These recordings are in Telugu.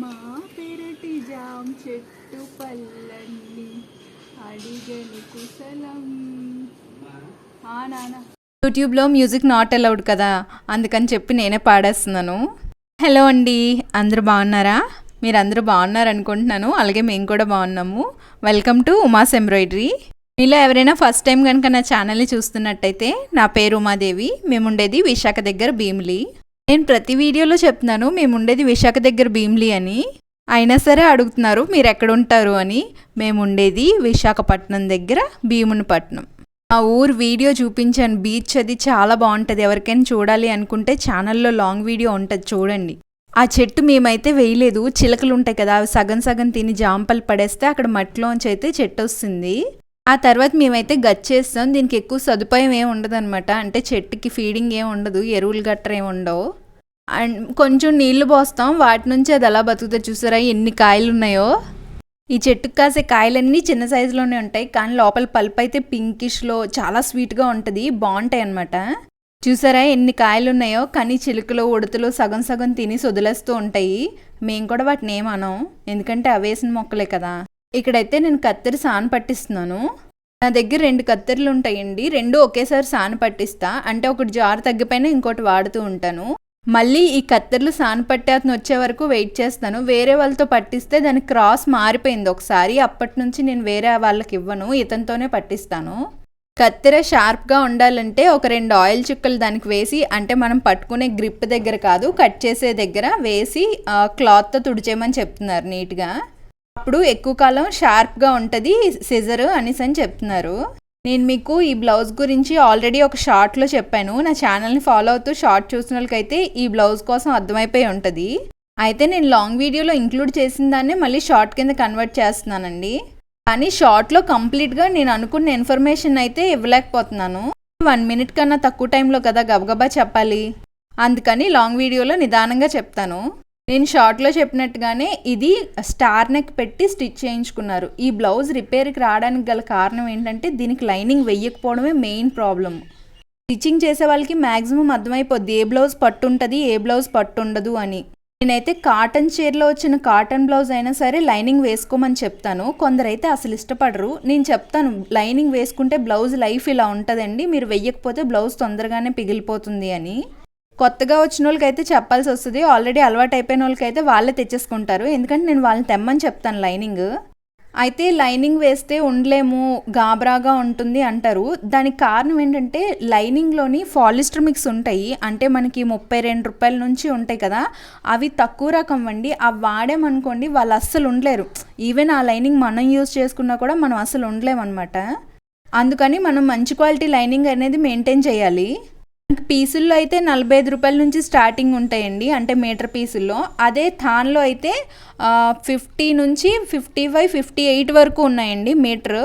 మా పెరటి జామ్ చెట్టు పల్లన్ని అడిగని కుశలం. ఆ యూట్యూబ్లో మ్యూజిక్ నాట్ అలౌడ్ కదా అందుకని చెప్పి నేనే పాడేస్తున్నాను. హలో అండి అందరూ బాగున్నారా? మీరు అందరూ బాగున్నారు అనుకుంటున్నాను అలాగే మేము కూడా బాగున్నాము. వెల్కమ్ టు ఉమాస్ ఎంబ్రాయిడరీ మీలో ఎవరైనా ఫస్ట్ టైం కనుక నా ఛానల్ని చూస్తున్నట్టయితే నా పేరు ఉమాదేవి మేము ఉండేది విశాఖ దగ్గర భీమిలి. నేను ప్రతి వీడియోలో చెప్తున్నాను మేము ఉండేది విశాఖ దగ్గర భీమ్లీ అని. అయినా సరే అడుగుతున్నారు మీరు ఎక్కడ ఉంటారు అని. మేము ఉండేది విశాఖపట్నం దగ్గర భీమునిపట్నం. ఆ ఊరు వీడియో చూపించాను బీచ్ అది చాలా బాగుంటుంది ఎవరికైనా చూడాలి అనుకుంటే ఛానల్లో లాంగ్ వీడియో ఉంటుంది చూడండి. ఆ చెట్టు మేమైతే వేయలేదు చిలకలు ఉంటాయి కదా అవి సగం సగం తిని జాంపలు పడేస్తే అక్కడ మట్టిలోంచి అయితే చెట్టు వస్తుంది. ఆ తర్వాత మేమైతే గచ్చేస్తాం. దీనికి ఎక్కువ సదుపాయం ఏమి ఉండదన్నమాట. అంటే చెట్టుకి ఫీడింగ్ ఏమి ఉండదు ఎరువులు గట్ర ఏమి ఉండవు. అండ్ కొంచెం నీళ్ళు పోస్తాం. వాటి నుంచి అది ఎలా బతుకుతా చూసారా? ఎన్ని కాయలు ఉన్నాయో. ఈ చెట్టుకు కాసే కాయలన్నీ చిన్న సైజులోనే ఉంటాయి. కానీ లోపల పల్ప్ అయితే పింకిష్లో చాలా స్వీట్గా ఉంటుంది. బాగుంటాయి అన్నమాట. చూసారా? ఎన్ని కాయలు ఉన్నాయో. కానీ చిలుకలు ఉడతలు సగం సగం తిని వదిలేస్తూ ఉంటాయి. మేము కూడా వాటిని ఏమనం ఎందుకంటే అవేసిన మొక్కలే కదా. ఇక్కడైతే నేను కత్తెర సాన పట్టిస్తున్నాను. నా దగ్గర రెండు కత్తెరలు ఉంటాయండి. రెండు ఒకేసారి సాన పట్టిస్తా. అంటే ఒకటి జారు తగ్గిపోయిన ఇంకోటి వాడుతూ ఉంటాను. మళ్ళీ ఈ కత్తెరలు సాన పట్టే అతను వచ్చే వరకు వెయిట్ చేస్తాను. వేరే వాళ్ళతో పట్టిస్తే దాని క్రాస్ మారిపోయింది ఒకసారి. అప్పటి నుంచి నేను వేరే వాళ్ళకి ఇవ్వను. ఇతనితోనే పట్టిస్తాను. కత్తెర షార్ప్గా ఉండాలంటే ఒక రెండు ఆయిల్ చుక్కలు దానికి వేసి అంటే మనం పట్టుకునే గ్రిప్ దగ్గర కాదు కట్ చేసే దగ్గర వేసి క్లాత్తో తుడిచేయమని చెప్తున్నారు నీట్గా. అప్పుడు ఎక్కువ కాలం షార్ప్గా ఉంటుంది సిజర్ అనేసి అని చెప్తున్నారు. నేను మీకు ఈ బ్లౌజ్ గురించి ఆల్రెడీ ఒక షార్ట్లో చెప్పాను. నా ఛానల్ని ఫాలో అవుతూ షార్ట్ చూసిన వాళ్ళకైతే ఈ బ్లౌజ్ కోసం అర్థమైపోయి ఉంటుంది. అయితే నేను లాంగ్ వీడియోలో ఇంక్లూడ్ చేసిన దాన్నే మళ్ళీ షార్ట్ కింద కన్వర్ట్ చేస్తున్నానండి. కానీ షార్ట్లో కంప్లీట్గా నేను అనుకున్న ఇన్ఫర్మేషన్ అయితే ఇవ్వలేకపోతున్నాను. వన్ మినిట్ కన్నా తక్కువ టైంలో కదా గబగబా చెప్పాలి. అందుకని లాంగ్ వీడియోలో నిదానంగా చెప్తాను. నేను షార్ట్లో చెప్పినట్టుగానే ఇది స్టార్ నెక్ పెట్టి స్టిచ్ చేయించుకున్నారు. ఈ బ్లౌజ్ రిపేర్కి రావడానికి గల కారణం ఏంటంటే దీనికి లైనింగ్ వెయ్యకపోవడమే మెయిన్ ప్రాబ్లం స్టిచ్చింగ్ చేసే వాళ్ళకి మ్యాక్సిమం అర్థమైపోద్ది ఏ బ్లౌజ్ పట్టు ఉంటుంది ఏ బ్లౌజ్ పట్టు ఉండదు అని. నేనైతే కాటన్ చీరలో వచ్చిన కాటన్ బ్లౌజ్ అయినా సరే లైనింగ్ వేసుకోమని చెప్తాను. కొందరైతే అసలు ఇష్టపడరు. నేను చెప్తాను లైనింగ్ వేసుకుంటే బ్లౌజ్ లైఫ్ ఇలా ఉంటుందండి మీరు వెయ్యకపోతే బ్లౌజ్ తొందరగానే పిగిలిపోతుంది అని. కొత్తగా వచ్చిన వాళ్ళకైతే చెప్పాల్సి వస్తుంది. ఆల్రెడీ అలవాటు అయిపోయిన వాళ్ళకైతే వాళ్ళే తెచ్చేసుకుంటారు. ఎందుకంటే నేను వాళ్ళని తెమ్మని చెప్తాను లైనింగ్. అయితే లైనింగ్ వేస్తే ఉండలేము గాబరాగా ఉంటుంది అంటారు. దానికి కారణం ఏంటంటే లైనింగ్లోని పాలిస్టర్ మిక్స్ ఉంటాయి. అంటే మనకి ముప్పై రెండు రూపాయల నుంచి ఉంటాయి కదా. అవి తక్కువ రకం అండి అవి వాడామనుకోండి వాళ్ళు అస్సలు ఉండలేరు. ఈవెన్ ఆ లైనింగ్ మనం యూజ్ చేసుకున్నా కూడా మనం అసలు ఉండలేము అనమాట అందుకని మనం మంచి క్వాలిటీ లైనింగ్ అనేది మెయింటైన్ చేయాలి. పీసుల్లో అయితే నలభై ఐదు రూపాయల నుంచి స్టార్టింగ్ ఉంటాయండి అంటే మీటర్ పీసుల్లో. అదే థాన్లో అయితే ఫిఫ్టీ నుంచి ఫిఫ్టీ ఫైవ్ ఫిఫ్టీ ఎయిట్ వరకు ఉన్నాయండి మీటర్.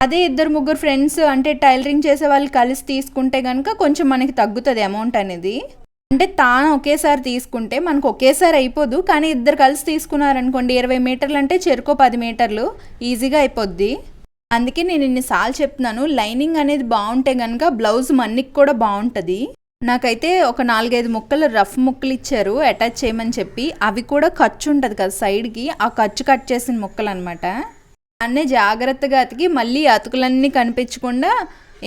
అదే ఇద్దరు ముగ్గురు ఫ్రెండ్స్ అంటే టైలరింగ్ చేసే వాళ్ళు కలిసి తీసుకుంటే కనుక కొంచెం మనకి తగ్గుతుంది అమౌంట్ అనేది. అంటే తాను ఒకేసారి తీసుకుంటే మనకు ఒకేసారి అయిపోదు కానీ ఇద్దరు కలిసి తీసుకున్నారనుకోండి ఇరవై మీటర్లు అంటే చెరుకో పది మీటర్లు ఈజీగా అయిపోద్ది. అందుకే నేను ఇన్నిసార్లు చెప్తున్నాను లైనింగ్ అనేది బాగుంటే కనుక బ్లౌజ్ మన్నికి కూడా బాగుంటుంది. నాకైతే ఒక నాలుగైదు ముక్కలు రఫ్ ముక్కలు ఇచ్చారు అటాచ్ చేయమని చెప్పి. అవి కూడా ఖర్చు ఉంటుంది కదా సైడ్కి ఆ ఖర్చు కట్ చేసిన ముక్కలు అనమాట అన్నీ జాగ్రత్తగా అతికి మళ్ళీ అతుకులన్నీ కనిపించకుండా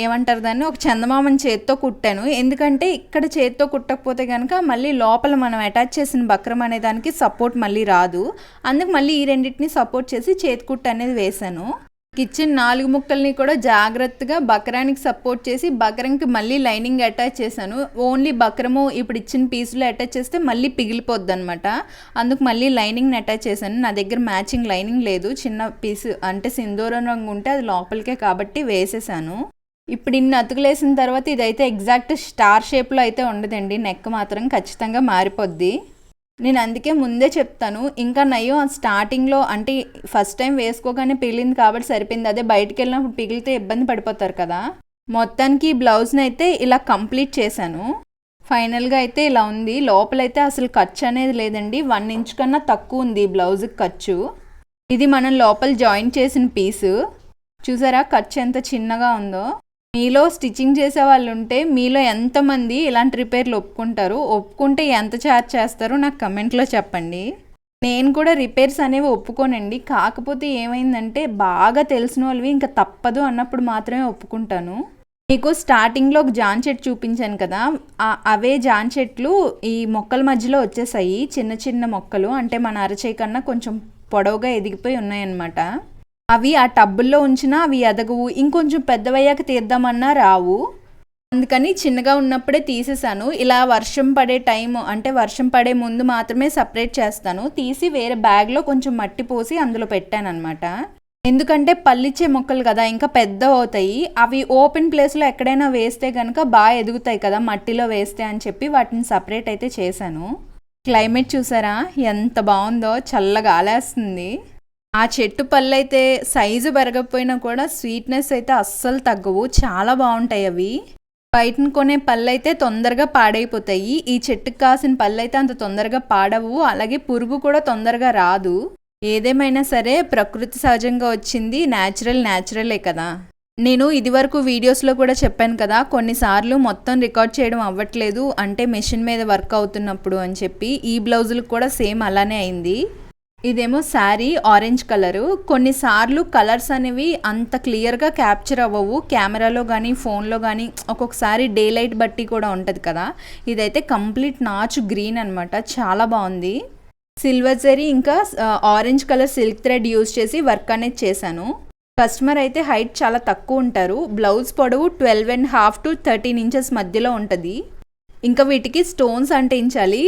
ఏమంటారు దాన్ని ఒక చందమామని చేత్తో కుట్టాను. ఎందుకంటే ఇక్కడ చేత్తో కుట్టకపోతే కనుక మళ్ళీ లోపల మనం అటాచ్ చేసిన బక్రం అనే దానికి సపోర్ట్ మళ్ళీ రాదు. అందుకు మళ్ళీ ఈ రెండింటిని సపోర్ట్ చేసి చేతి కుట్టు అనేది వేశాను. కిచెన్ నాలుగు ముక్కల్ని కూడా జాగ్రత్తగా బకరానికి సపోర్ట్ చేసి బకరంకి మళ్ళీ లైనింగ్ అటాచ్ చేశాను. ఓన్లీ బకరము ఇప్పుడు ఇచ్చిన పీసులో అటాచ్ చేస్తే మళ్ళీ పిగిలిపోద్ది అనమాట అందుకు మళ్ళీ లైనింగ్ని అటాచ్ చేశాను. నా దగ్గర మ్యాచింగ్ లైనింగ్ లేదు. చిన్న పీసు అంటే సింధూరం రంగు ఉంటే అది లోపలికే కాబట్టి వేసేసాను. ఇప్పుడు ఇన్ని అతుకులేసిన తర్వాత ఇదైతే ఎగ్జాక్ట్ స్టార్ షేప్లో అయితే ఉండదండి. నెక్ మాత్రం ఖచ్చితంగా మారిపోద్ది. నేను అందుకే ముందే చెప్తాను. ఇంకా నయ్యం స్టార్టింగ్లో అంటే ఫస్ట్ టైం వేసుకోగానే పిగిలింది కాబట్టి సరిపోయింది. అదే బయటికి వెళ్ళినప్పుడు పిగిలితే ఇబ్బంది పడిపోతారు కదా. మొత్తానికి ఈ బ్లౌజ్ని అయితే ఇలా కంప్లీట్ చేశాను. ఫైనల్గా అయితే ఇలా ఉంది. లోపలైతే అసలు ఖర్చు అనేది లేదండి. వన్ ఇంచ్ కన్నా తక్కువ ఉంది ఈ బ్లౌజ్కి ఖర్చు. ఇది మనం లోపల జాయిన్ చేసిన పీసు చూసారా? ఖర్చు ఎంత చిన్నగా ఉందో. మీలో స్టిచ్చింగ్ చేసే వాళ్ళు ఉంటే మీలో ఎంతమంది ఇలాంటి రిపేర్లు ఒప్పుకుంటారు? ఒప్పుకుంటే ఎంత ఛార్జ్ చేస్తారో? నాకు కమెంట్లో చెప్పండి. నేను కూడా రిపేర్స్ అనేవి ఒప్పుకోనండి. కాకపోతే ఏమైందంటే బాగా తెలిసిన వాళ్ళవి ఇంకా తప్పదు అన్నప్పుడు మాత్రమే ఒప్పుకుంటాను. మీకు స్టార్టింగ్లో ఒక జాన్ చెట్టు చూపించాను కదా. అవే జాన్ చెట్లు ఈ మొక్కల మధ్యలో వచ్చేసాయి. చిన్న చిన్న మొక్కలు అంటే మన అరచేయి కన్నా కొంచెం పొడవుగా ఎదిగిపోయి ఉన్నాయన్నమాట. అవి ఆ టబ్బుల్లో ఉంచినా అవి ఎదగవు. ఇంకొంచెం పెద్దవయ్యాక తీద్దామన్నా రావు. అందుకని చిన్నగా ఉన్నప్పుడే తీసేసాను ఇలా వర్షం పడే టైం అంటే వర్షం పడే ముందు మాత్రమే సపరేట్ చేస్తాను. తీసి వేరే బ్యాగ్లో కొంచెం మట్టి పోసి అందులో పెట్టాను అనమాట ఎందుకంటే పల్లిచ్చే మొక్కలు కదా ఇంకా పెద్ద అవుతాయి. అవి ఓపెన్ ప్లేస్లో ఎక్కడైనా వేస్తే కనుక బాగా ఎదుగుతాయి కదా మట్టిలో వేస్తే అని చెప్పి వాటిని సపరేట్ అయితే చేశాను. క్లైమేట్ చూసారా? ఎంత బాగుందో చల్లగా ఆలేస్తుంది. ఆ చెట్టు పళ్ళు అయితే సైజు పెరగకపోయినా కూడా స్వీట్నెస్ అయితే అస్సలు తగ్గవు. చాలా బాగుంటాయి అవి. బయటను కొనే పళ్ళు అయితే తొందరగా పాడైపోతాయి. ఈ చెట్టుకు కాసిన పళ్ళు అయితే అంత తొందరగా పాడవు. అలాగే పురుగు కూడా తొందరగా రాదు. ఏదేమైనా సరే ప్రకృతి సహజంగా వచ్చింది. న్యాచురల్ న్యాచురలే కదా. నేను ఇదివరకు వీడియోస్లో కూడా చెప్పాను కదా కొన్నిసార్లు మొత్తం రికార్డ్ చేయడం అవ్వట్లేదు. అంటే మెషిన్ మీద వర్క్ అవుతున్నప్పుడు అని చెప్పి ఈ బ్లౌజులకు కూడా సేమ్ అలానే అయింది. ఇదేమో శారీ ఆరెంజ్ కలరు. కొన్నిసార్లు కలర్స్ అనేవి అంత క్లియర్గా క్యాప్చర్ అవ్వవు. కెమెరాలో కానీ ఫోన్లో కానీ ఒక్కొక్కసారి డే లైట్ బట్టి కూడా ఉంటుంది కదా. ఇదైతే కంప్లీట్ నాచు గ్రీన్ అనమాట చాలా బాగుంది. సిల్వర్ జరీ ఇంకా orange colour silk thread use చేసి వర్క్ అనేది చేశాను. కస్టమర్ అయితే హైట్ చాలా తక్కువ ఉంటారు. బ్లౌజ్ పొడవు twelve and half to thirteen inches మధ్యలో ఉంటుంది. ఇంకా వీటికి స్టోన్స్ అంటించాలి.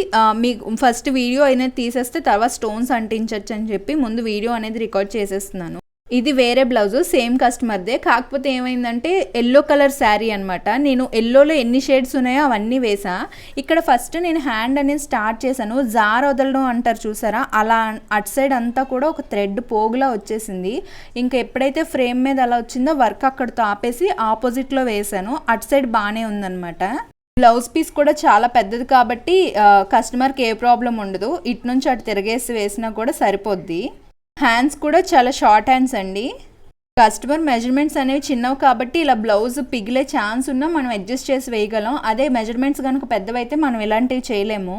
మీకు ఫస్ట్ వీడియో అనేది తీసేస్తే తర్వాత స్టోన్స్ అంటించవచ్చు అని చెప్పి ముందు వీడియో అనేది రికార్డ్ చేసేస్తున్నాను. ఇది వేరే బ్లౌజ్ సేమ్ కస్టమర్దే కాకపోతే ఏమైందంటే ఎల్లో కలర్ శారీ అనమాట నేను ఎల్లోలో ఎన్ని షేడ్స్ ఉన్నాయో అవన్నీ వేసా. ఇక్కడ ఫస్ట్ నేను హ్యాండ్ అనేది స్టార్ట్ చేశాను. జార్ వదలడం అంటారు చూసారా? అలా అటు సైడ్ అంతా కూడా ఒక థ్రెడ్ పోగులా వచ్చేసింది. ఇంకా ఎప్పుడైతే ఫ్రేమ్ మీద అలా వచ్చిందో వర్క్ అక్కడితో ఆపేసి ఆపోజిట్లో వేసాను. అటు సైడ్ బాగానే ఉందన్నమాట. బ్లౌజ్ పీస్ కూడా చాలా పెద్దది కాబట్టి కస్టమర్కి ఏ ప్రాబ్లం ఉండదు. ఇటు నుంచి అటు తిరగేసి వేసినా కూడా సరిపోద్ది. హ్యాండ్స్ కూడా చాలా షార్ట్ హ్యాండ్స్ అండి. కస్టమర్ మెజర్మెంట్స్ అనేవి చిన్నవి కాబట్టి ఇలా బ్లౌజ్ పిగిలే ఛాన్స్ ఉన్నా మనం అడ్జస్ట్ చేసి వేయగలం. అదే మెజర్మెంట్స్ కనుక పెద్దవైతే మనం ఇలాంటివి చేయలేము.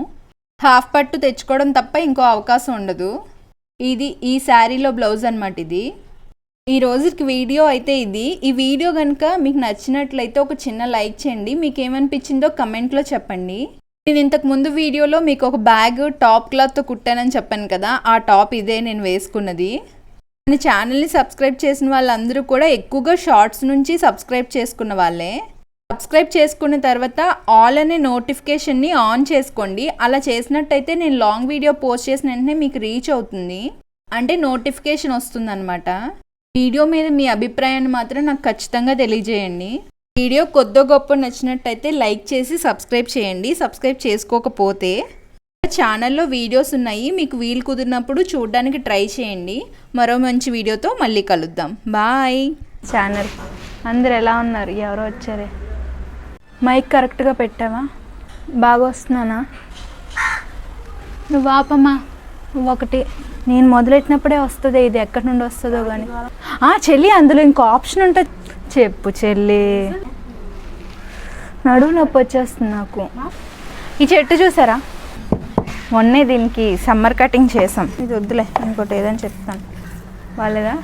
హాఫ్ పట్టు తెచ్చుకోవడం తప్ప ఇంకో అవకాశం ఉండదు. ఇది ఈ శారీలో బ్లౌజ్ అనమాట ఇది. ఈ రోజుకి వీడియో అయితే ఇది. ఈ వీడియో కనుక మీకు నచ్చినట్లయితే ఒక చిన్న లైక్ చేయండి. మీకు ఏమనిపించిందో కమెంట్లో చెప్పండి. నేను ఇంతకు ముందు వీడియోలో మీకు ఒక బ్యాగ్ టాప్ క్లాత్తో కుట్టానని చెప్పాను కదా ఆ టాప్ ఇదే నేను వేసుకున్నది. మన ఛానల్ని సబ్స్క్రైబ్ చేసిన వాళ్ళందరూ కూడా ఎక్కువగా షార్ట్స్ నుంచి సబ్స్క్రైబ్ చేసుకున్న వాళ్ళే. సబ్స్క్రైబ్ చేసుకున్న తర్వాత ఆల్ అనే నోటిఫికేషన్ని ఆన్ చేసుకోండి. అలా చేసినట్టయితే నేను లాంగ్ వీడియో పోస్ట్ చేసిన వెంటనే మీకు రీచ్ అవుతుంది. అంటే నోటిఫికేషన్ వస్తుందన్నమాట. వీడియో మీద మీ అభిప్రాయాన్ని మాత్రం నాకు ఖచ్చితంగా తెలియజేయండి. వీడియో కొద్ది గొప్ప నచ్చినట్టయితే లైక్ చేసి సబ్స్క్రైబ్ చేయండి. సబ్స్క్రైబ్ చేసుకోకపోతే ఛానల్లో వీడియోస్ ఉన్నాయి. మీకు వీలు కుదిరినప్పుడు చూడడానికి ట్రై చేయండి. మరో మంచి వీడియోతో మళ్ళీ కలుద్దాం. బాయ్. ఛానల్. అందరు ఎలా ఉన్నారు? ఎవరో వచ్చారే? మైక్ కరెక్ట్గా పెట్టావా? బాగా వస్తున్నానా? నువ్వు ఆపమ్మా. నువ్వు ఒకటి నేను మొదలెట్టినప్పుడే వస్తుంది ఇది ఎక్కడి నుండి వస్తుందో కానీ ఆ చెల్లి అందులో ఇంకో ఆప్షన్ ఉంటుంది చెప్పు చెల్లి. నడువు నొప్పి వచ్చేస్తుంది నాకు. ఈ చెట్టు చూసారా? మొన్నే దీనికి సమ్మర్ కటింగ్ చేసాం. ఇది వద్దులే ఇంకోటి ఏదని చెప్తాను. వాళ్ళదా?